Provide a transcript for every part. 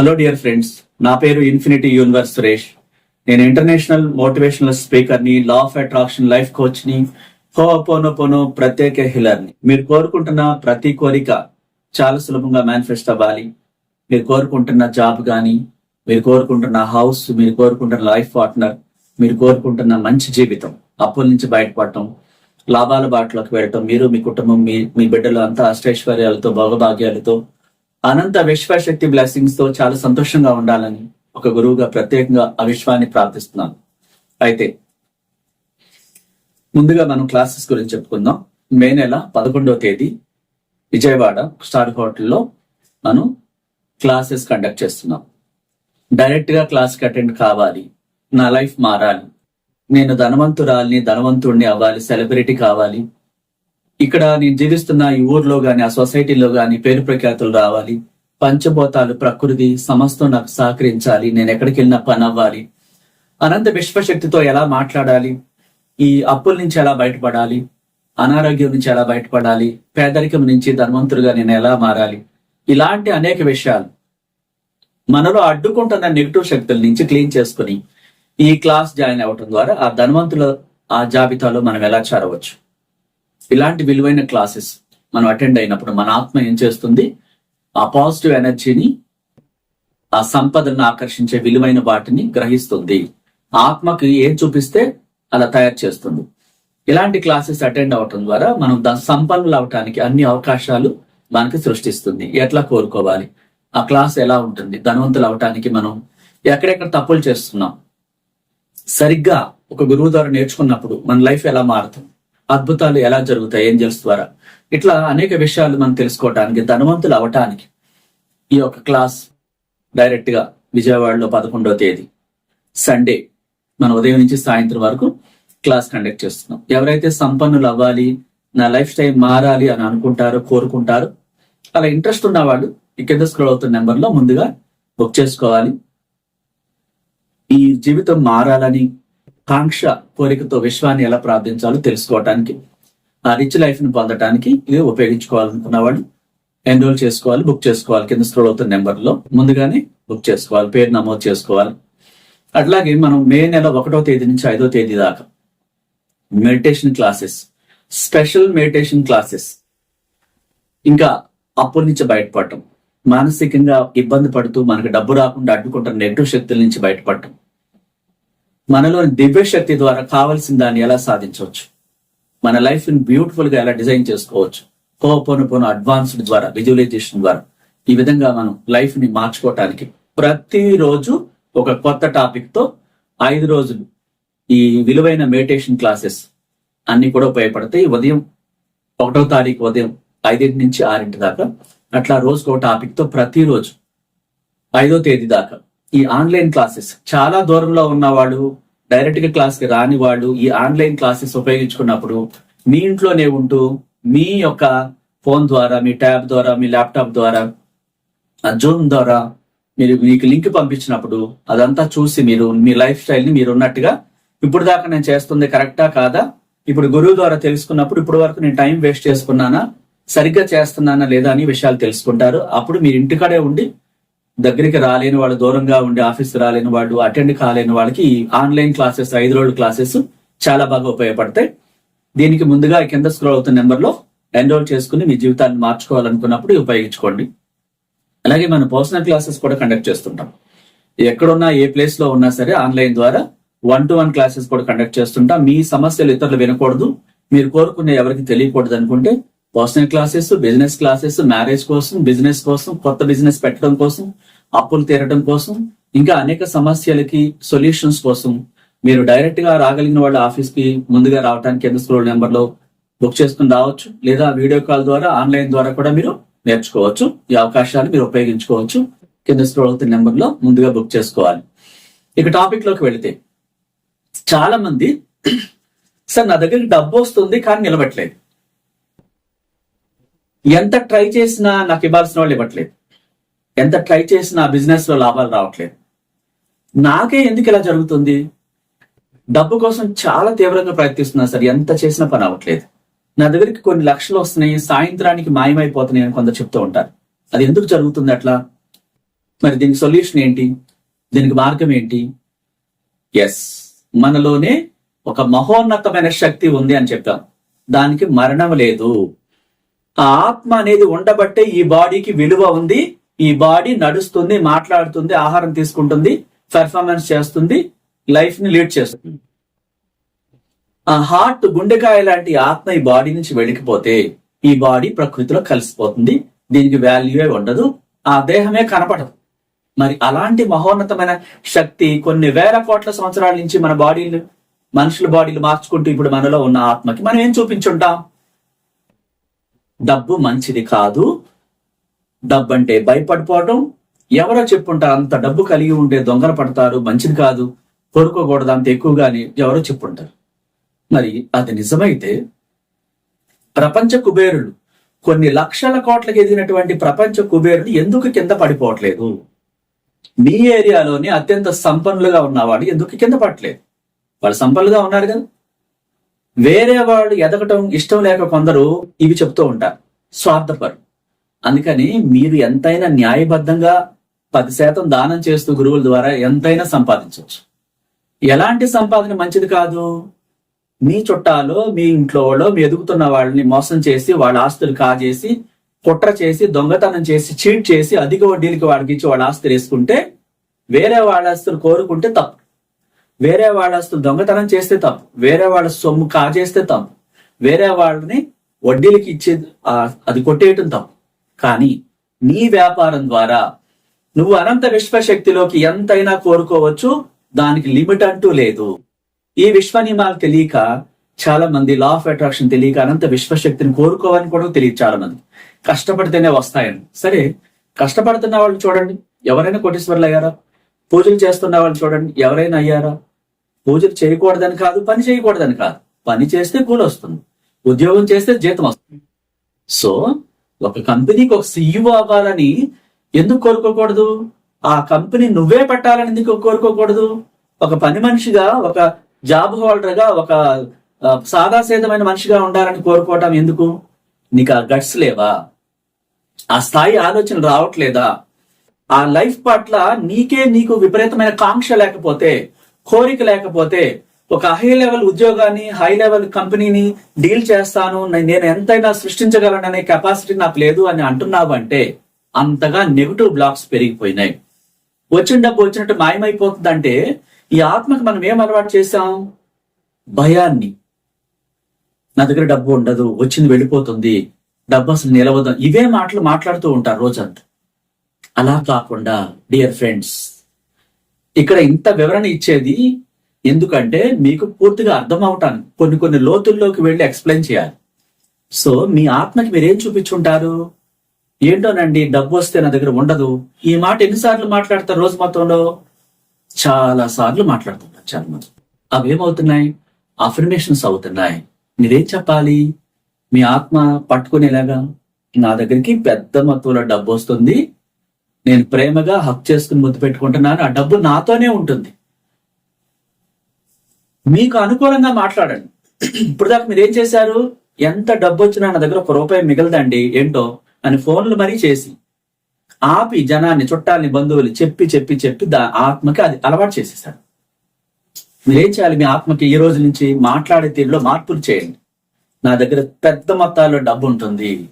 Hello dear friends నా పేరు infinity universe Suresh నేను ఇంటర్నేషనల్ మోటివేషనల్ స్పీకర్ని లా ఆఫ్ అట్రాక్షన్ లైఫ్ కోచ్ని పోనో ప్రత్యేక హిలర్ని మీరు కోరుకుంటున్న ప్రతి కోరిక చాలా సులభంగా మేనిఫెస్ట్ అవ్వాలి. మీరు కోరుకుంటున్న జాబ్ కానీ మీరు కోరుకుంటున్న హౌస్ మీరు కోరుకుంటున్న లైఫ్ పార్ట్నర్ మీరు కోరుకుంటున్న మంచి జీవితం అప్పుల నుంచి బయటపడటం లాభాల బాటలోకి వెళ్ళటం మీరు మీ కుటుంబం మీ మీ బిడ్డలు అంతా అష్టైశ్వర్యాలతో భోగభాగ్యాలతో అనంత విశ్వశక్తి బ్లెస్సింగ్స్తో చాలా సంతోషంగా ఉండాలని ఒక గురువుగా ప్రత్యేకంగా ఆ విశ్వాన్ని ప్రార్థిస్తున్నాను. అయితే ముందుగా మనం క్లాసెస్ గురించి చెప్పుకుందాం. మే నెల పదకొండవ తేదీ విజయవాడ స్టార్ హోటల్లో మనం క్లాసెస్ కండక్ట్ చేస్తున్నాం. డైరెక్ట్గా క్లాస్కి అటెండ్ కావాలి. నా లైఫ్ మారాలి. నేను ధనవంతురాలిని ధనవంతుడిని అవ్వాలి సెలబ్రిటీ కావాలి. ఇక్కడ నేను జీవిస్తున్న ఈ ఊర్లో గాని ఆ సొసైటీలో గాని పేరు ప్రఖ్యాతులు రావాలి. పంచభూతాలు ప్రకృతి సమస్తం నాకు సహకరించాలి. నేను ఎక్కడికి వెళ్ళినా పని అవ్వాలి. అనంత విశ్వశక్తితో ఎలా మాట్లాడాలి? ఈ అప్పుల నుంచి ఎలా బయటపడాలి? అనారోగ్యం నుంచి ఎలా బయటపడాలి? పేదరికం నుంచి ధనవంతుడిగా నేను ఎలా మారాలి? ఇలాంటి అనేక విషయాలు మనలో అడ్డుకుంటున్న నెగిటివ్ శక్తుల నుంచి క్లీన్ చేసుకుని ఈ క్లాస్ జాయిన్ అవ్వటం ద్వారా ఆ ధనవంతుల ఆ జాబితాలో మనం ఎలా చేరవచ్చు? ఇలాంటి విలువైన క్లాసెస్ మనం అటెండ్ అయినప్పుడు మన ఆత్మ ఏం చేస్తుంది? ఆ పాజిటివ్ ఎనర్జీని ఆ సంపదను ఆకర్షించే విలువైన వాటిని గ్రహిస్తుంది. ఆత్మకి ఏం చూపిస్తే అలా తయారు చేస్తుంది. ఇలాంటి క్లాసెస్ అటెండ్ అవటం ద్వారా మనం దాని సంపన్నులు అవటానికి అన్ని అవకాశాలు మనకి సృష్టిస్తుంది. ఎట్లా కోరుకోవాలి? ఆ క్లాస్ ఎలా ఉంటుంది? ధనవంతులు అవటానికి మనం ఎక్కడెక్కడ తప్పులు చేస్తున్నాం? సరిగ్గా ఒక గురువు ద్వారా నేర్చుకున్నప్పుడు మన లైఫ్ ఎలా మారుతుంది? అద్భుతాలు ఎలా జరుగుతాయి ఏంజల్స్ ద్వారా ఇట్లా అనేక విషయాలు మనం తెలుసుకోవటానికి ధనవంతులు అవటానికి ఈ యొక్క క్లాస్ డైరెక్ట్గా విజయవాడలో పదకొండవ తేదీ సండే. మన ఉదయం నుంచి సాయంత్రం వరకు క్లాస్ కండక్ట్ చేస్తున్నాం. ఎవరైతే సంపన్నులు అవ్వాలి నా లైఫ్ స్టైల్ మారాలి అని అనుకుంటారో కోరుకుంటారో అలా ఇంట్రెస్ట్ ఉన్న వాళ్ళు ఈ కింద స్క్రోల్ అవుతున్న నెంబర్లో ముందుగా బుక్ చేసుకోవాలి. ఈ జీవితం మారాలని కాంక్ష కోరికతో విశ్వాన్ని ఎలా ప్రార్థించాలో తెలుసుకోవటానికి ఆ రిచ్ లైఫ్ని పొందటానికి ఇది ఉపయోగించుకోవాలనుకున్న వాళ్ళు ఎన్రోల్ చేసుకోవాలి బుక్ చేసుకోవాలి. కింద స్క్రోల్ అవుతున్న నెంబర్లో ముందుగానే బుక్ చేసుకోవాలి. పేరు నమోదు చేసుకోవాలి. అట్లాగే మనం మే నెల ఒకటో తేదీ నుంచి ఐదో తేదీ దాకా meditation classes special meditation classes ఇంకా అప్పుల నుంచి బయటపడటం మానసికంగా ఇబ్బంది పడుతూ మనకు డబ్బు రాకుండా అడ్డుకుంటున్న నెగిటివ్ శక్తుల నుంచి బయటపడటం. మనలోని దివ్య శక్తి ద్వారా కావలసిన దాన్ని ఎలా సాధించవచ్చు? మన లైఫ్ని బ్యూటిఫుల్గా ఎలా డిజైన్ చేసుకోవచ్చు? కోపను పోను అడ్వాన్స్డ్ ద్వారా విజువలైజేషన్ ద్వారా. ఈ విధంగా మనం లైఫ్ని మార్చుకోవటానికి ప్రతిరోజు ఒక కొత్త టాపిక్తో ఐదు రోజులు ఈ విలువైన మెడిటేషన్ క్లాసెస్ అన్ని కూడా ఉపయోగపడతాయి. ఉదయం ఒకటో తారీఖు ఉదయం ఐదింటి నుంచి ఆరింటి దాకా. అట్లా రోజుకో టాపిక్తో ప్రతిరోజు ఐదో తేదీ దాకా ఈ ఆన్లైన్ క్లాసెస్. చాలా దూరంలో ఉన్నవాళ్ళు డైరెక్ట్గా క్లాస్కి రాని వాళ్ళు ఈ ఆన్లైన్ క్లాసెస్ ఉపయోగించుకున్నప్పుడు మీ ఇంట్లోనే ఉంటూ మీ యొక్క ఫోన్ ద్వారా మీ ట్యాబ్ ద్వారా మీ ల్యాప్టాప్ ద్వారా జూమ్ ద్వారా మీరు మీకు లింక్ పంపించినప్పుడు అదంతా చూసి మీరు మీ లైఫ్ స్టైల్ని మీరు ఉన్నట్టుగా ఇప్పుడు దాకా నేను చేస్తుంది కరెక్టా కాదా? ఇప్పుడు గురువు ద్వారా తెలుసుకున్నప్పుడు ఇప్పుడు వరకు నేను టైం వేస్ట్ చేసుకున్నానా? సరిగ్గా చేస్తున్నానా లేదా అని విషయాలు తెలుసుకుంటారు. అప్పుడు మీరు ఇంటికాడే ఉండి దగ్గరికి రాలేని వాళ్ళు దూరంగా ఉండే ఆఫీస్ రాలేని వాళ్ళు అటెండ్ కాలేని వాళ్ళకి ఈ ఆన్లైన్ క్లాసెస్ ఐదు రోజుల క్లాసెస్ చాలా బాగా ఉపయోగపడతాయి. దీనికి ముందుగా కింద స్క్రోల్ అవుతున్న నెంబర్లో ఎన్రోల్ చేసుకుని మీ జీవితాన్ని మార్చుకోవాలనుకున్నప్పుడు ఉపయోగించుకోండి. అలాగే మనం పర్సనల్ క్లాసెస్ కూడా కండక్ట్ చేస్తుంటాం. ఎక్కడున్నా ఏ ప్లేస్లో ఉన్నా సరే ఆన్లైన్ ద్వారా వన్ టు వన్ క్లాసెస్ కూడా కండక్ట్ చేస్తుంటాం. మీ సమస్యలు ఇతరులు వినకూడదు. మీరు కోరుకునే ఎవరికి తెలియకూడదు అనుకుంటే personal classes business classes marriage కోసం బిజినెస్ కోసం కొత్త బిజినెస్ పెట్టడం కోసం అప్పులు తీరడం కోసం ఇంకా అనేక సమస్యలకి సొల్యూషన్స్ కోసం మీరు డైరెక్ట్గా రాగలిగిన వాళ్ళ ఆఫీస్కి ముందుగా రావడానికి కింద స్క్రోల్ నెంబర్లో బుక్ చేసుకుని రావచ్చు. లేదా వీడియో కాల్ ద్వారా ఆన్లైన్ ద్వారా కూడా మీరు నేర్చుకోవచ్చు. ఈ అవకాశాలు మీరు ఉపయోగించుకోవచ్చు. కింద స్క్రోల్ అవుతున్న నెంబర్లో ముందుగా బుక్ చేసుకోవాలి. ఇక టాపిక్లోకి వెళితే చాలా మంది సార్ నా దగ్గరికి డబ్బు వస్తుంది కానీ నిలబట్లేదు ఎంత ట్రై చేసినా నాకు ఇవ్వాల్సిన వాళ్ళు ఇవ్వట్లేదు. ఎంత ట్రై చేసినా బిజినెస్లో లాభాలు రావట్లేదు. నాకే ఎందుకు ఇలా జరుగుతుంది? డబ్బు కోసం చాలా తీవ్రంగా ప్రయత్నిస్తున్నా సార్ ఎంత చేసినా పని అవ్వట్లేదు. నా దగ్గరికి కొన్ని లక్షలు వస్తున్నాయి సాయంత్రానికి మాయమైపోతున్నాయి అని కొందరు చెప్తూ ఉంటారు. అది ఎందుకు జరుగుతుంది అట్లా? మరి దీనికి సొల్యూషన్ ఏంటి? దీనికి మార్గం ఏంటి? ఎస్ మనలోనే ఒక మహోన్నతమైన శక్తి ఉంది అని చెప్పాం దానికి మరణం లేదు. ఆ ఆత్మ అనేది ఉండబట్టే ఈ బాడీకి విలువ ఉంది. ఈ బాడీ నడుస్తుంది మాట్లాడుతుంది ఆహారం తీసుకుంటుంది పెర్ఫార్మెన్స్ చేస్తుంది లైఫ్ని లీడ్ చేస్తుంది. ఆ హార్ట్ గుండెకాయ లాంటి ఆత్మ ఈ బాడీ నుంచి వెళ్ళిపోతే ఈ బాడీ ప్రకృతిలో కలిసిపోతుంది. దీనికి వాల్యూయే ఉండదు ఆ దేహమే కనపడదు. మరి అలాంటి మహోన్నతమైన శక్తి కొన్ని వేల కోట్ల సంవత్సరాల నుంచి మన బాడీలు మనుషుల బాడీలు మార్చుకుంటూ ఇప్పుడు మనలో ఉన్న ఆత్మకి మనం ఏం చూపించుంటాం? డబ్బు మంచిది కాదు. డబ్బు అంటే భయపడిపోవడం. ఎవరో చెప్పుంటారు అంత డబ్బు కలిగి ఉంటే దొంగలు పడతారు మంచిది కాదు కోరుకోకూడదు అంత ఎక్కువగాని ఎవరో చెప్పుంటారు. మరి అది నిజమైతే ప్రపంచ కుబేరులు కొన్ని లక్షల కోట్లకు ఎదిగినటువంటి ప్రపంచ కుబేరులు ఎందుకు కింద పడిపోవట్లేదు? మీ ఏరియాలోని అత్యంత సంపన్నులుగా ఉన్నవాడు ఎందుకు కింద పడలేదు వాళ్ళు సంపన్నులుగా ఉన్నారు కదా. వేరే వాళ్ళు ఎదగటం ఇష్టం లేక కొందరు ఇవి చెప్తూ ఉంటారు. స్వార్థపరు అందుకని మీరు ఎంతైనా న్యాయబద్ధంగా పది శాతం దానం చేస్తూ గురువుల ద్వారా ఎంతైనా సంపాదించవచ్చు. ఎలాంటి సంపాదన మంచిది కాదు. మీ చుట్టాలు మీ ఇంట్లో వాళ్ళు మీ ఎదుగుతున్న వాళ్ళని మోసం చేసి వాళ్ళ ఆస్తులు కాజేసి కుట్ర చేసి దొంగతనం చేసి చీట్ చేసి అధిక వడ్డీలకి వాళ్ళకి ఇచ్చి వాళ్ళ ఆస్తులు వేసుకుంటే వేరే వాళ్ళ ఆస్తులు కోరుకుంటే తప్పు. వేరే వాళ్ళ దొంగతనం చేస్తే తప్పు. వేరే వాళ్ళ సొమ్ము కాజేస్తే తప్పు. వేరే వాళ్ళని వడ్డీలకి ఇచ్చే అది కొట్టేయటం తప్పు. కానీ నీ వ్యాపారం ద్వారా నువ్వు అనంత విశ్వశక్తిలోకి ఎంతైనా కోరుకోవచ్చు దానికి లిమిట్ అంటూ లేదు. ఈ విశ్వ నియమాలు తెలియక చాలా మంది లా ఆఫ్ అట్రాక్షన్ తెలియక అనంత విశ్వశక్తిని కోరుకోవని కూడా తెలియదు చాలా మంది కష్టపడితేనే వస్తాయని. సరే కష్టపడుతున్న వాళ్ళు చూడండి. ఎవరైనా కోటీశ్వర్లు అయ్యారా పూజలు చేస్తున్న వాళ్ళు చూడండి. ఎవరైనా అయ్యారా? పూజలు చేయకూడదని కాదు పని చేయకూడదని కాదు. పని చేస్తే కూలి వస్తుంది. ఉద్యోగం చేస్తే జీతం వస్తుంది. సో ఒక కంపెనీకి ఒక సీఈఓ అవ్వాలని ఎందుకు కోరుకోకూడదు? ఆ కంపెనీ నువ్వే పెట్టాలని ఎందుకు కోరుకోకూడదు? ఒక పని మనిషిగా ఒక జాబ్ హోల్డర్గా ఒక సాదాసేదమైన మనిషిగా ఉండాలని కోరుకోవటం ఎందుకు? నీకు ఆ గట్స్ లేవా? ఆ స్థాయి ఆలోచన రావట్లేదా? ఆ లైఫ్ పట్ల నీకే నీకు విపరీతమైన కాంక్ష లేకపోతే కోరిక లేకపోతే ఒక హై లెవెల్ ఉద్యోగాన్ని హై లెవెల్ కంపెనీని డీల్ చేస్తాను నేను ఎంతైనా సృష్టించగలననే కెపాసిటీ నాకు లేదు అని అంటున్నావు అంటే అంతగా నెగిటివ్ బ్లాక్స్ పెరిగిపోయినాయి. వచ్చిన డబ్బు వచ్చినట్టు మాయమైపోతుందంటే ఈ ఆత్మకి మనం ఏం అలవాటు చేసాం భయాన్ని. నా దగ్గర డబ్బు ఉండదు వచ్చింది వెళ్ళిపోతుంది డబ్బు అసలు నిలవదు. ఇవే మాటలు మాట్లాడుతూ ఉంటారు రోజంతా. అలా కాకుండా డియర్ ఫ్రెండ్స్ ఇక్కడ ఇంత వివరణ ఇచ్చేది ఎందుకంటే మీకు పూర్తిగా అర్థం అవటానికి కొన్ని కొన్ని లోతుల్లోకి వెళ్ళి ఎక్స్ప్లెయిన్ చేయాలి. సో మీ ఆత్మకి మీరేం చూపించుంటారు? ఏంటోనండి డబ్బు వస్తే నా దగ్గర ఉండదు. ఈ మాట ఎన్నిసార్లు మాట్లాడతారు రోజు మొత్తంలో? చాలా సార్లు మాట్లాడుతున్నారు చాలా మంది. అవి ఏమవుతున్నాయి అఫర్మేషన్స్ అవుతున్నాయి. మీరేం చెప్పాలి? మీ ఆత్మ పట్టుకునేలాగా నా దగ్గరికి పెద్ద మొత్తంలో డబ్బు వస్తుంది. నేను ప్రేమగా హక్ చేసుకుని ముద్దు పెట్టుకుంటున్నాను. ఆ డబ్బు నాతోనే ఉంటుంది. మీకు అనుకూలంగా మాట్లాడండి. ఇప్పుడు దాకా మీరు ఏం చేశారు? ఎంత డబ్బు వచ్చినా నా దగ్గర ఒక రూపాయి మిగలదండి. ఏంటో? అని ఫోన్లు మరీ చేసి ఆపి జనాన్ని చుట్టాలని బంధువులు చెప్పి చెప్పి చెప్పి దా ఆత్మకి అది అలవాటు చేసేసారు మీరేం చేయాలి? మీ ఆత్మకి ఈ రోజు నుంచి మాట్లాడే తీరులో మార్పులు చేయండి. నా దగ్గర పెద్ద మొత్తాల్లో డబ్బు ఉంటుంది.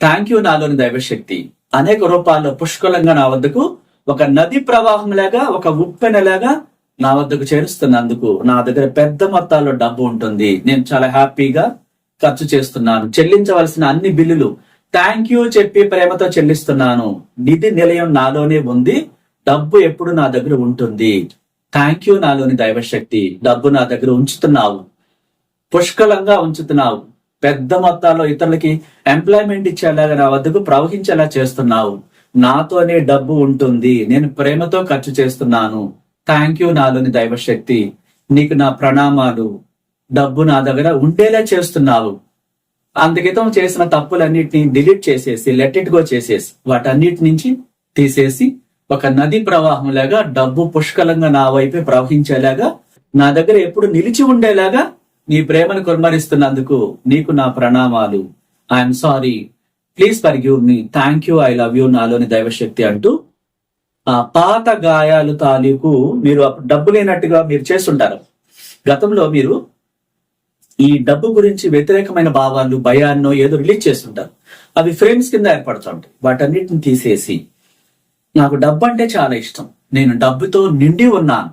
థ్యాంక్ యూ నాలోని దైవశక్తి. అనేక రూపాల్లో పుష్కలంగా నా వద్దకు ఒక నది ప్రవాహం లాగా ఒక ఉప్పెనలాగా నా వద్దకు చేరుస్తున్నందుకు నా దగ్గర పెద్ద మొత్తాల్లో డబ్బు ఉంటుంది. నేను చాలా హ్యాపీగా ఖర్చు చేస్తున్నాను. చెల్లించవలసిన అన్ని బిల్లులు థ్యాంక్ యూ చెప్పి ప్రేమతో చెల్లిస్తున్నాను. నిధి నిలయం నాలోనే ఉంది. డబ్బు ఎప్పుడు నా దగ్గర ఉంటుంది. థ్యాంక్ యూ నాలోని దైవశక్తి. డబ్బు నా దగ్గర ఉంచుతున్నావు. పుష్కలంగా ఉంచుతున్నావు. పెద్ద మొత్తాల్లో ఇతరులకి ఎంప్లాయ్మెంట్ ఇచ్చేలాగా నా వద్దకు ప్రవహించేలా చేస్తున్నావు. నాతోనే డబ్బు ఉంటుంది. నేను ప్రేమతో ఖర్చు చేస్తున్నాను. థ్యాంక్ యూ నాలోని దైవశక్తి. నీకు నా ప్రణామాలు. డబ్బు నా దగ్గర ఉండేలా చేస్తున్నావు. అందుకితం చేసిన తప్పులన్నిటిని డిలీట్ చేసేసి లెట్ ఇట్ గో చేసేసి వాటన్నిటి నుంచి తీసేసి ఒక నది ప్రవాహం లాగా డబ్బు పుష్కలంగా నా వైపే ప్రవహించేలాగా నా దగ్గర ఎప్పుడు నిలిచి ఉండేలాగా నీ ప్రేమను కుర్మరిస్తున్నందుకు నీకు నా ప్రణామాలు. I'm sorry please forgive me thank you I love you నాలోని దైవశక్తి అంటూ ఆ పాత గాయాలు తాలూకు మీరు అప్పుడు డబ్బు లేనట్టుగా మీరు చేస్తుంటారు. గతంలో మీరు ఈ డబ్బు గురించి వ్యతిరేకమైన భావాలు భయాన్నో ఏదో రిలీజ్ చేస్తుంటారు. అవి ఫ్రేమ్స్ కింద ఏర్పడుతుంటాయి వాటన్నిటిని తీసేసి నాకు డబ్బు అంటే చాలా ఇష్టం. నేను డబ్బుతో నిండి ఉన్నాను.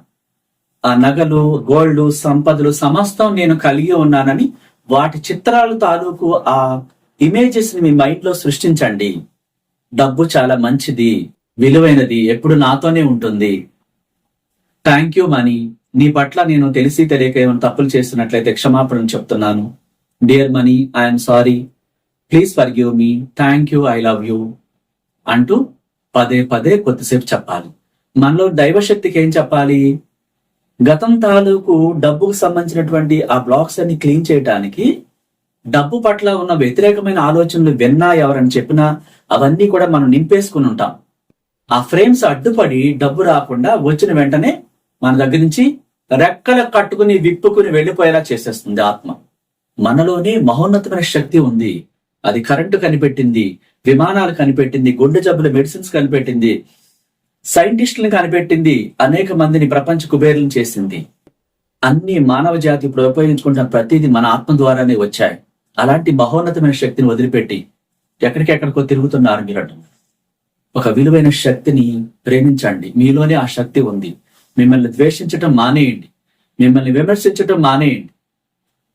నగలు గోల్డ్ సంపదలు సమస్తం నేను కలిగి ఉన్నానని వాటి చిత్రాలు తాలూకు ఆ ఇమేజెస్ని మీ మైండ్లో సృష్టించండి. డబ్బు చాలా మంచిది విలువైనది ఎప్పుడు నాతోనే ఉంటుంది. Thank you money. నీ పట్ల నేను తెలిసి తెలియక ఏమైనా తప్పులు చేస్తున్నట్లయితే క్షమాపణ చెప్తున్నాను. Dear money I'm sorry please forgive me thank you I love you అంటూ పదే పదే కొద్దిసేపు చెప్పాలి. మనలో దైవశక్తికి ఏం చెప్పాలి? గతం తాలూకు డబ్బుకు సంబంధించినటువంటి ఆ బ్లాక్స్ అన్ని క్లీన్ చేయడానికి డబ్బు పట్ల ఉన్న వ్యతిరేకమైన ఆలోచనలు విన్నా ఎవరని చెప్పినా అవన్నీ కూడా మనం నింపేసుకుని ఉంటాం. ఆ ఫ్రేమ్స్ అడ్డుపడి డబ్బు రాకుండా వచ్చిన వెంటనే మన దగ్గర నుంచి రెక్కలు కట్టుకుని విప్పుకుని వెళ్ళిపోయేలా చేసేస్తుంది ఆత్మ. మనలోనే మహోన్నతమైన శక్తి ఉంది. అది కరెంటు కనిపెట్టింది విమానాలు కనిపెట్టింది గుండె జబ్బుల మెడిసిన్స్ కనిపెట్టింది సైంటిస్టులను కనిపెట్టింది అనేక మందిని ప్రపంచ కుబేరులను చేసింది. అన్ని మానవ జాతి ఇప్పుడు ఉపయోగించుకుంటున్న ప్రతిదీ మన ఆత్మ ద్వారానే వచ్చాయి. అలాంటి మహోన్నతమైన శక్తిని వదిలిపెట్టి ఎక్కడికెక్కడికో తిరుగుతున్నారు మీరు ఒక విలువైన శక్తిని ప్రేమించండి. మీలోనే ఆ శక్తి ఉంది. మిమ్మల్ని ద్వేషించటం మానేయండి. మిమ్మల్ని విమర్శించటం మానేయండి.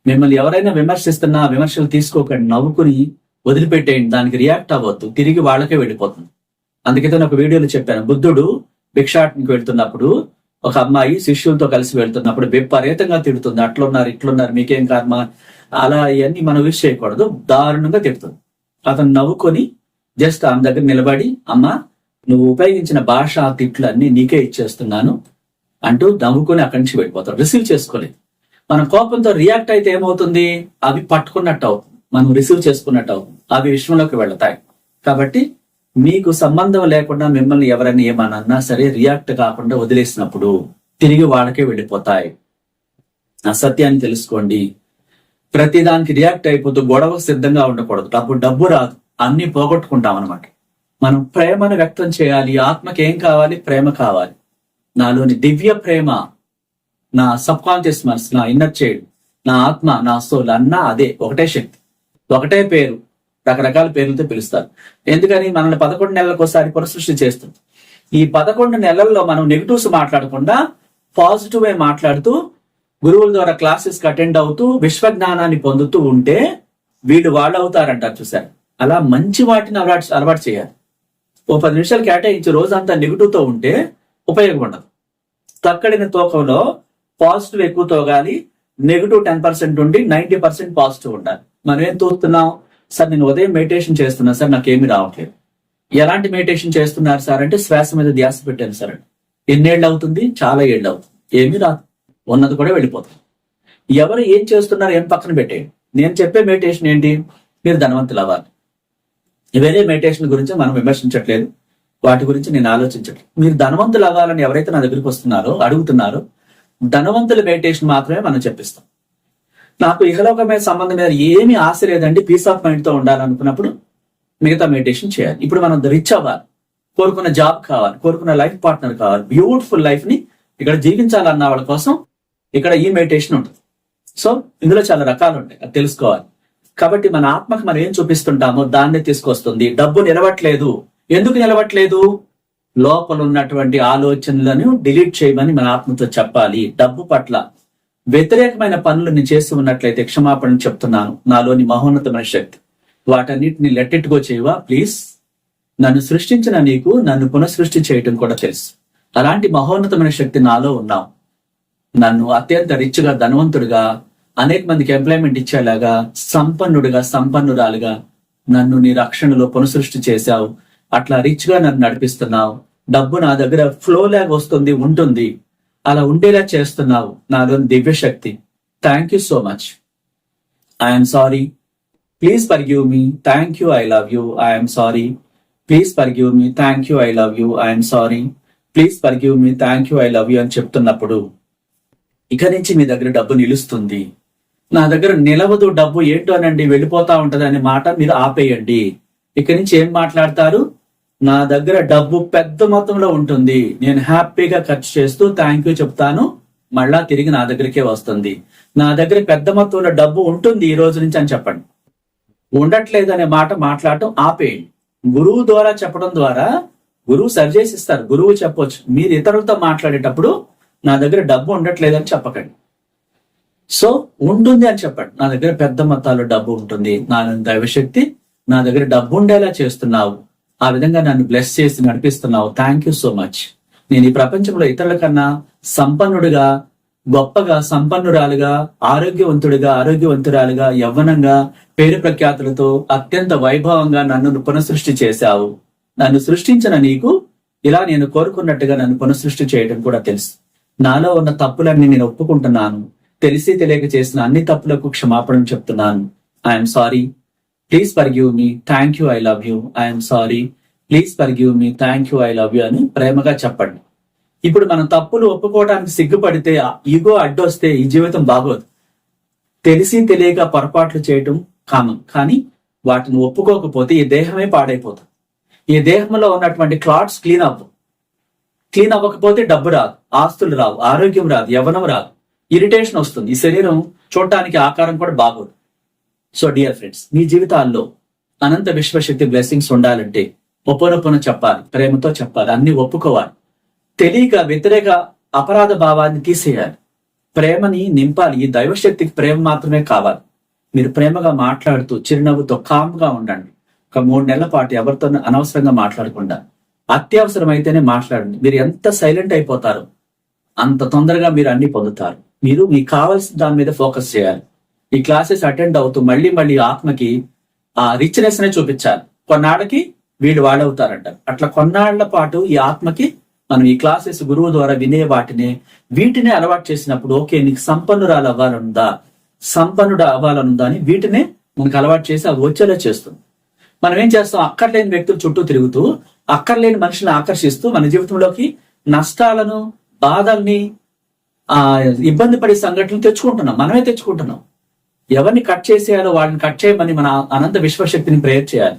మిమ్మల్ని ఎవరైనా విమర్శిస్తున్నా ఆ విమర్శలు తీసుకోకండి. నవ్వుకుని వదిలిపెట్టేయండి. దానికి రియాక్ట్ అవ్వద్దు. తిరిగి వాళ్ళకే వెళ్ళిపోతుంది. అందుకే ఒక వీడియోలో చెప్పాను. బుద్ధుడు భిక్షాటనికి వెళ్తున్నప్పుడు ఒక అమ్మాయి శిష్యులతో కలిసి వెళ్తున్నప్పుడు విపరీతంగా తిడుతుంది. అట్లున్నారు ఇట్లున్నారు మీకేం కర్మ? అలా ఇవన్నీ మనం విష్ చేయకూడదు. దారుణంగా తిడుతుంది. అతను నవ్వుకొని జస్ట్ ఆమె దగ్గర నిలబడి అమ్మ నువ్వు ఉపయోగించిన భాష తిట్లు అన్ని నీకే ఇచ్చేస్తున్నాను అంటూ నవ్వుకొని అక్కడి నుంచి వెళ్ళిపోతాడు. రిసీవ్ చేసుకోలేదు. మనం కోపంతో రియాక్ట్ అయితే ఏమవుతుంది? అవి పట్టుకున్నట్టు అవుతుంది. మనం రిసీవ్ చేసుకున్నట్టు అవుతుంది. అవి విషయంలోకి వెళతాయి. కాబట్టి మీకు సంబంధం లేకుండా మిమ్మల్ని ఎవరైనా ఏమన్నా సరే రియాక్ట్ కాకుండా వదిలేసినప్పుడు తిరిగి వాళ్ళకే వెళ్ళిపోతాయి. అసత్యాన్ని సత్యాన్ని తెలుసుకోండి. ప్రతిదానికి రియాక్ట్ అయిపోతూ గొడవ సిద్ధంగా ఉండకూడదు. డబ్బు డబ్బు రాదు. అన్ని పోగొట్టుకుంటాం అనమాట మనం ప్రేమను వ్యక్తం చేయాలి. ఆత్మకి ఏం కావాలి? ప్రేమ కావాలి. నాలోని దివ్య ప్రేమ నా సబ్ కాన్షియస్ మనసు నా ఇన్నర్ చైల్డ్ నా ఆత్మ నా సోల్ అన్నా అదే ఒకటే శక్తి. ఒకటే పేరు. రకరకాల పేర్లతో పిలుస్తారు. ఎందుకని? మనల్ని పదకొండు నెలలకు ఒకసారి పునఃసృష్టి చేస్తుంది. ఈ పదకొండు నెలల్లో మనం నెగిటివ్స్ మాట్లాడకుండా పాజిటివ్ మాట్లాడుతూ గురువుల ద్వారా క్లాసెస్కి అటెండ్ అవుతూ విశ్వ జ్ఞానాన్ని పొందుతూ ఉంటే వీళ్ళు వాళ్ళు అవుతారంటారు చూసారు అలా మంచి వాటిని అలవాటు అలవాటు చేయాలి. ఓ పది నిమిషాలు కేటాయించి రోజంతా నెగిటివ్తో ఉంటే ఉపయోగం ఉండదు. తక్కడిన తూకంలో పాజిటివ్ ఎక్కువ తోగాలి నెగిటివ్ టెన్ పర్సెంట్ ఉండి నైన్టీ పర్సెంట్ పాజిటివ్ ఉండాలి. మనం ఏం తూస్తున్నాం సార్ నేను ఉదయం మెడిటేషన్ చేస్తున్నా సార్ నాకేమీ రావట్లేదు. ఎలాంటి మెడిటేషన్ చేస్తున్నారు సార్? అంటే శ్వాస మీద ధ్యాస పెట్టాను సార్. ఎన్నేళ్ళు అవుతుంది చాలా ఏళ్ళు అవుతుంది ఏమీ రాదు. ఉన్నది కూడా వెళ్ళిపోతుంది. ఎవరు ఏం చేస్తున్నారు ఏం పక్కన పెట్టేయండి. నేను చెప్పే మెడిటేషన్ ఏంటి? మీరు ధనవంతులు అవ్వాలి. వేరే మెడిటేషన్ గురించి మనం విమర్శించట్లేదు. వాటి గురించి నేను ఆలోచించట్లేదు. మీరు ధనవంతులు అవ్వాలని ఎవరైతే నా దగ్గరికి వస్తున్నారో అడుగుతున్నారో ధనవంతుల మెడిటేషన్ మాత్రమే మనం చెప్పిస్తాం. నాకు ఇహలోకమైన సంబంధం మీద ఏమీ ఆశ లేదండి. పీస్ ఆఫ్ మైండ్తో ఉండాలనుకున్నప్పుడు మిగతా మెడిటేషన్ చేయాలి. ఇప్పుడు మనం రిచ్ అవ్వాలి. కోరుకున్న జాబ్ కావాలి. కోరుకున్న లైఫ్ పార్ట్నర్ కావాలి. బ్యూటిఫుల్ లైఫ్ని ఇక్కడ జీవించాలన్న వాళ్ళ కోసం ఇక్కడ ఈ మెడిటేషన్ ఉంటుంది. సో ఇందులో చాలా రకాలు ఉంటాయి. అది తెలుసుకోవాలి. కాబట్టి మన ఆత్మకు మనం ఏం చూపిస్తుంటామో దాన్నే తీసుకొస్తుంది. డబ్బు నిలవట్లేదు. ఎందుకు నిలవట్లేదు? లోపల ఉన్నటువంటి ఆలోచనలను డిలీట్ చేయమని మన ఆత్మతో చెప్పాలి. డబ్బు పట్ల వ్యతిరేకమైన పనులు నేను చేస్తూ ఉన్నట్లయితే క్షమాపణ చెప్తున్నాను. నాలోని మహోన్నతమైన శక్తి. వాటన్నిటిని లెట్టెట్టుకో చేయవా? ప్లీజ్. నన్ను సృష్టించిన నీకు నన్ను పునఃసృష్టి చేయటం కూడా తెలుసు. అలాంటి మహోన్నతమైన శక్తి నాలో ఉన్నావు. నన్ను అత్యంత రిచ్గా ధనవంతుడిగా అనేక మందికి ఎంప్లాయ్మెంట్ ఇచ్చేలాగా సంపన్నుడిగా సంపన్నురాలుగా నన్ను నీ రక్షణలో పునఃసృష్టి చేశావు. అట్లా రిచ్గా నన్ను నడిపిస్తున్నావు. డబ్బు నా దగ్గర ఫ్లో లాగా వస్తుంది ఉంటుంది. అలా ఉండేలా చేస్తున్నావు. నాలో దివ్యశక్తి. Thank you so much I'm sorry please forgive me thank you I love you I'm sorry please forgive me thank you I love you I'm sorry please forgive me thank you I love you అని చెప్తున్నప్పుడు ఇక నుంచి మీ దగ్గర డబ్బు నిలుస్తుంది. నా దగ్గర నిలవదు డబ్బు ఏంటో అనండి వెళ్ళిపోతా ఉంటది అనే మాట మీరు ఆపేయండి. ఇక నుంచి ఏం మాట్లాడతారు? నా దగ్గర డబ్బు పెద్ద మొత్తంలో ఉంటుంది. నేను హ్యాపీగా ఖర్చు చేస్తూ థ్యాంక్ యూ చెప్తాను. మళ్ళా తిరిగి నా దగ్గరికే వస్తుంది. నా దగ్గర పెద్ద మొత్తంలో డబ్బు ఉంటుంది ఈ రోజు నుంచి అని చెప్పండి. ఉండట్లేదు అనే మాట మాట్లాడటం ఆపేయండి. గురువు ద్వారా చెప్పడం ద్వారా గురువు సరిచేసి ఇస్తారు గురువు చెప్పొచ్చు. మీరు ఇతరులతో మాట్లాడేటప్పుడు నా దగ్గర డబ్బు ఉండట్లేదు అని చెప్పకండి. సో ఉంటుంది అని చెప్పండి. నా దగ్గర పెద్ద మొత్తాల్లో డబ్బు ఉంటుంది. నా దైవశక్తి నా దగ్గర డబ్బు ఉండేలా చేస్తున్నావు. ఆ విధంగా నన్ను బ్లెస్ చేసి నడిపిస్తున్నావు. థ్యాంక్ యూ సో మచ్ నేను ఈ ప్రపంచంలో ఇతరుల కన్నా సంపన్నుడిగా గొప్పగా సంపన్నురాలుగా ఆరోగ్యవంతుడిగా ఆరోగ్యవంతురాలుగా యవ్వనంగా పేరు ప్రఖ్యాతులతో అత్యంత వైభవంగా నన్ను పునఃసృష్టి చేశావు. నన్ను సృష్టించిన నీకు ఇలా నేను కోరుకున్నట్టుగా నన్ను పునఃసృష్టి చేయడం కూడా తెలుసు. నాలో ఉన్న తప్పులన్నీ నేను ఒప్పుకుంటున్నాను. తెలిసి తెలియక చేసిన అన్ని తప్పులకు క్షమాపణ చెప్తున్నాను. I'm sorry please forgive me thank you I love you I'm sorry please forgive me thank you I love you అని ప్రేమగా చెప్పండి. ఇప్పుడు మనం తప్పులు ఒప్పుకోవడానికి సిగ్గుపడితే ఈగో అడ్డొస్తే ఈ జీవితం బాగోదు. తెలిసి తెలియక పొరపాట్లు చేయటం కామన్ కానీ వాటిని ఒప్పుకోకపోతే ఈ దేహమే పాడైపోతుంది. ఈ దేహంలో ఉన్నటువంటి క్లాట్స్ క్లీన్ అవ్వు. క్లీన్ అవ్వకపోతే డబ్బు రాదు ఆస్తులు రావు ఆరోగ్యం రాదు యవనం రాదు. ఇరిటేషన్ వస్తుంది. ఈ శరీరం చూడటానికి ఆకారం కూడా బాగోదు. సో డియర్ ఫ్రెండ్స్ మీ జీవితాల్లో అనంత విశ్వశక్తి బ్లెస్సింగ్స్ ఉండాలంటే ఒప్పనొప్పన చెప్పాలి ప్రేమతో చెప్పాలి అన్ని ఒప్పుకోవాలి. తెలియక వ్యతిరేక అపరాధ భావాన్ని తీసేయాలి. ప్రేమని నింపాలి ఈ దైవశక్తికి ప్రేమ మాత్రమే కావాలి. మీరు ప్రేమగా మాట్లాడుతూ చిరునవ్వుతో కామ్గా ఉండండి. ఒక మూడు నెలల పాటు ఎవరితో అనవసరంగా మాట్లాడకుండా అత్యవసరమైతేనే మాట్లాడండి. మీరు ఎంత సైలెంట్ అయిపోతారో అంత తొందరగా మీరు అన్ని పొందుతారు. మీరు మీకు కావాల్సిన దాని మీద ఫోకస్ చేయాలి. ఈ క్లాసెస్ అటెండ్ అవుతూ మళ్ళీ మళ్ళీ ఆత్మకి ఆ రిచ్నెస్ నే చూపించాలి. కొన్నాళ్ళకి వీళ్ళు వాళ్ళవుతారంట. అట్లా కొన్నాళ్ళ పాటు ఈ ఆత్మకి మనం ఈ క్లాసెస్ గురువు ద్వారా వినే వాటిని వీటిని అలవాటు చేసినప్పుడు ఓకే నీకు సంపన్నురాలు అవ్వాలనుందా? సంపన్నుడు అవ్వాలనుందా అని వీటినే మనకు అలవాటు చేసి అవి వచ్చేలా చేస్తుంది. మనం ఏం చేస్తాం? అక్కర్లేని వ్యక్తులు చుట్టూ తిరుగుతూ అక్కర్లేని మనుషులను ఆకర్షిస్తూ మన జీవితంలోకి నష్టాలను బాధల్ని ఆ ఇబ్బంది పడే సంఘటనలు తెచ్చుకుంటున్నాం. మనమే తెచ్చుకుంటున్నాం. ఎవరిని కట్ చేసేయాలో వాడిని కట్ చేయమని మన అనంత విశ్వశక్తిని ప్రేయర్ చేయాలి.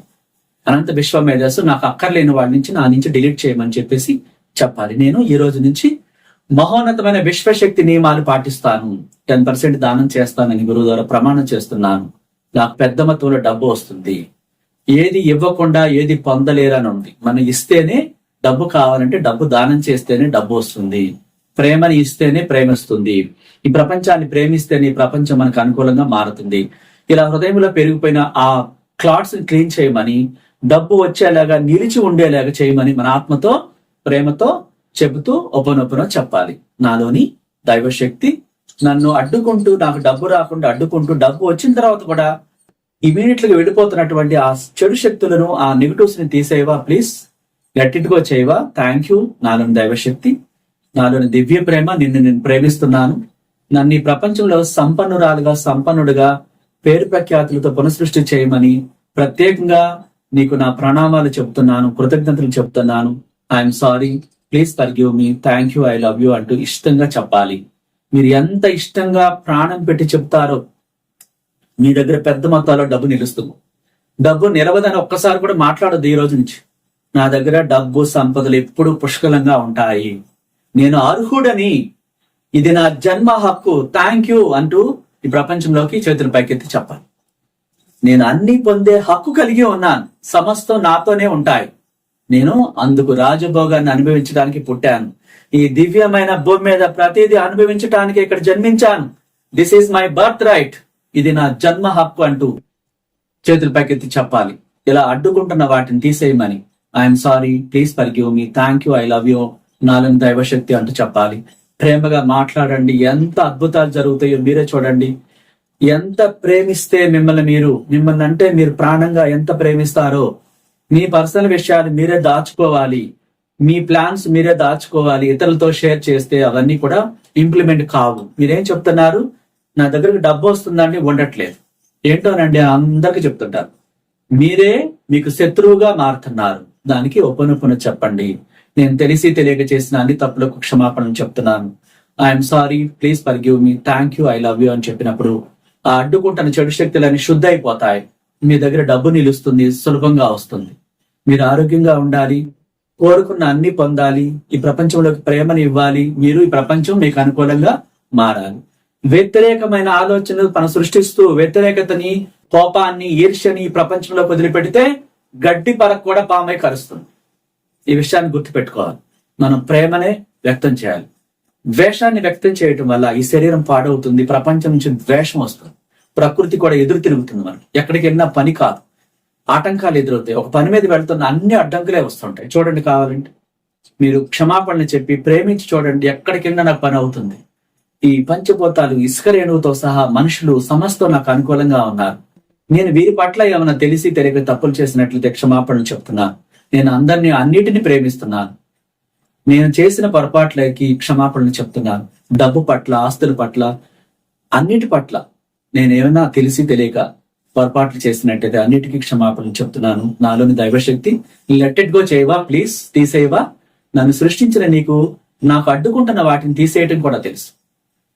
అనంత విశ్వ మేధస్సు నాకు అక్కర్లేని వాడి నుంచి నా నుంచి డిలీట్ చేయమని చెప్పేసి చెప్పాలి. నేను ఈ రోజు నుంచి మహోన్నతమైన విశ్వశక్తి నియమాలు పాటిస్తాను. టెన్ పర్సెంట్ దానం చేస్తానని గురువు ద్వారా ప్రమాణం చేస్తున్నాను. నాకు పెద్ద మొత్తంలో డబ్బు వస్తుంది. ఏది ఇవ్వకుండా ఏది పొందలేరని ఉంది. మనం ఇస్తేనే డబ్బు కావాలంటే డబ్బు దానం చేస్తేనే డబ్బు వస్తుంది. ప్రేమని ఇస్తేనే ప్రేమిస్తుంది. ఈ ప్రపంచాన్ని ప్రేమిస్తేనే ప్రపంచం మనకు అనుకూలంగా మారుతుంది. ఇలా హృదయంలో పెరిగిపోయిన ఆ క్లాట్స్ని క్లీన్ చేయమని డబ్బు వచ్చేలాగా నిలిచి ఉండేలాగా చేయమని మన ఆత్మతో ప్రేమతో చెబుతూ ఒపనొపనో చెప్పాలి. నాలోని దైవశక్తి నన్ను అడ్డుకుంటూ నాకు డబ్బు రాకుండా అడ్డుకుంటూ డబ్బు వచ్చిన తర్వాత కూడా ఇమీడియట్గా వెళ్ళిపోతున్నటువంటి ఆ చెడు శక్తులను ఆ నెగిటివ్స్ని తీసేవా ప్లీజ్. గట్టిట్టుగా చేయవా థ్యాంక్ యూ నాలోని దైవశక్తి. నాలోని దివ్య ప్రేమ నిన్ను నేను ప్రేమిస్తున్నాను. నన్ను ఈ ప్రపంచంలో సంపన్నురాలుగా సంపన్నుడుగా పేరు ప్రఖ్యాతులతో పునఃసృష్టి చేయమని ప్రత్యేకంగా నీకు నా ప్రణామాలు చెప్తున్నాను కృతజ్ఞతలు చెప్తున్నాను I'm sorry please forgive me thank you I love you అంటూ ఇష్టంగా చెప్పాలి. మీరు ఎంత ఇష్టంగా ప్రాణం పెట్టి చెప్తారో మీ దగ్గర పెద్ద మొత్తాల్లో డబ్బు నిలుస్తుంది. డబ్బు నిలవదని ఒక్కసారి కూడా మాట్లాడద్దు ఈ రోజు నుంచి. నా దగ్గర డబ్బు సంపదలు ఎప్పుడు పుష్కలంగా ఉంటాయి. నేను అర్హుడని. ఇది నా జన్మ హక్కు. థ్యాంక్ యూ అంటూ ఈ ప్రపంచంలోకి చేతులు పైకెత్తి చెప్పాలి. నేను అన్ని పొందే హక్కు కలిగి ఉన్నాను. సమస్తం నాతోనే ఉంటాయి. నేను అందుకు రాజభోగాన్ని అనుభవించడానికి పుట్టాను. ఈ దివ్యమైన భూమి మీద ప్రతిదీ అనుభవించడానికి ఇక్కడ జన్మించాను. This is my birth right ఇది నా జన్మ హక్కు అంటూ చేతులు పైకెత్తి చెప్పాలి. ఇలా అడ్డుకుంటున్న వాటిని తీసేయమని. I'm sorry please forgive me thank you I love you నాలుగు దైవశక్తి అంటూ చెప్పాలి. ప్రేమగా మాట్లాడండి. ఎంత అద్భుతాలు జరుగుతాయో మీరే చూడండి. ఎంత ప్రేమిస్తే మిమ్మల్ని మీరు మిమ్మల్ని అంటే మీరు ప్రాణంగా ఎంత ప్రేమిస్తారో మీ పర్సనల్ విషయాలు మీరే దాచుకోవాలి. మీ ప్లాన్స్ మీరే దాచుకోవాలి. ఇతరులతో షేర్ చేస్తే అవన్నీ కూడా ఇంప్లిమెంట్ కావు. మీరేం చెప్తున్నారు? నా దగ్గరకు డబ్బు వస్తుందండి ఉండట్లేదు. ఏంటోనండి? అందరికి చెప్తుంటారు. మీరే మీకు శత్రువుగా మారుతున్నారు. దానికి ఒప్పనొప్పున చెప్పండి. నేను తెలిసి తెలియక చేసిన అన్ని తప్పులకు క్షమాపణ చెప్తున్నాను. I'm sorry please forgive me thank you I love you అని చెప్పినప్పుడు ఆ అడ్డుకుంటున్న చెడు శక్తులన్నీ శుద్ధ అయిపోతాయి మీ దగ్గర డబ్బు నిలుస్తుంది సులభంగా వస్తుంది. మీరు ఆరోగ్యంగా ఉండాలి కోరుకున్న అన్ని పొందాలి ఈ ప్రపంచంలోకి ప్రేమని ఇవ్వాలి మీరు ఈ ప్రపంచం మీకు అనుకూలంగా మారాలి. వ్యతిరేకమైన ఆలోచనలు మనం సృష్టిస్తూ వ్యతిరేకతని కోపాన్ని ఈర్ష్యని ఈ ప్రపంచంలో వదిలిపెడితే గడ్డి పరకు కూడా పామై కరుస్తుంది. ఈ విషయాన్ని గుర్తుపెట్టుకోవాలి. మనం ప్రేమనే వ్యక్తం చేయాలి. ద్వేషాన్ని వ్యక్తం చేయటం వల్ల ఈ శరీరం పాడవుతుంది ప్రపంచం నుంచి ద్వేషం వస్తుంది ప్రకృతి కూడా ఎదురు తిరుగుతుంది మనకి. ఎక్కడికి వెళ్ళినా పని కాదు. ఆటంకాలు ఎదురవుతాయి. ఒక పని మీద వెళ్తున్న అన్ని అడ్డంకులే వస్తుంటాయి. చూడండి కావాలంటే. మీరు క్షమాపణలు చెప్పి ప్రేమించి చూడండి ఎక్కడికి వెళ్ళినా నాకు పని అవుతుంది. ఈ పంచభూతాలు ఇసుక రేణువుతో సహా మనుషులు సమస్తం నాకు అనుకూలంగా ఉన్నారు. నేను వీరి పట్ల ఏమైనా తెలిసి తెలియక తప్పులు చేసినట్లయితే క్షమాపణలు చెప్తున్నాను నేను అందరినీ అన్నిటిని ప్రేమిస్తున్నాను. నేను చేసిన పొరపాట్లకి క్షమాపణలు చెప్తున్నాను. డబ్బు పట్ల ఆస్తుల పట్ల అన్నిటి పట్ల నేను ఏమైనా తెలిసి తెలియక పొరపాట్లు చేసినట్టయితే అన్నిటికీ క్షమాపణలు చెప్తున్నాను. నాలోని దైవశక్తి లెట్ ఇట్ గో చేయవా ప్లీజ్ తీసేయవా? నన్ను సృష్టించిన నీకు నాకు అడ్డుకుంటున్న వాటిని తీసేయటం కూడా తెలుసు.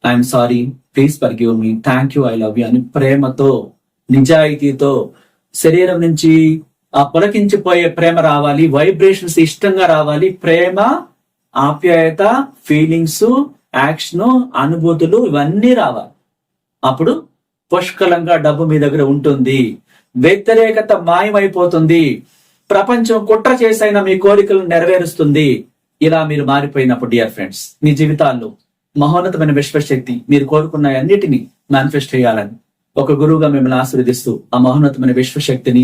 I'm sorry please forgive me thank you I love you అని ప్రేమతో నిజాయితీతో శరీరం నుంచి పులకించిపోయే ప్రేమ రావాలి వైబ్రేషన్స్ ఇష్టంగా రావాలి. ప్రేమ ఆప్యాయత ఫీలింగ్స్ యాక్షన్ అనుభూతులు ఇవన్నీ రావాలి. అప్పుడు పుష్కలంగా డబ్బు మీ దగ్గర ఉంటుంది. వ్యతిరేకత మాయమైపోతుంది. ప్రపంచం కుట్ర చేసైనా మీ కోరికలను నెరవేరుస్తుంది. ఇలా మీరు మారిపోయినప్పుడు డియర్ ఫ్రెండ్స్ మీ జీవితాల్లో మహోన్నతమైన విశ్వశక్తి మీరు కోరుకున్న అన్నిటినీ మేనిఫెస్ట్ చేయాలని ఒక గురువుగా మిమ్మల్ని ఆశీర్వదిస్తూ ఆ మహోన్నతమైన విశ్వశక్తిని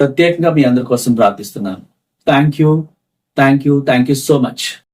ప్రత్యేకంగా మీ అందరి కోసం ప్రార్థిస్తున్నాను. Thank you thank you thank you so much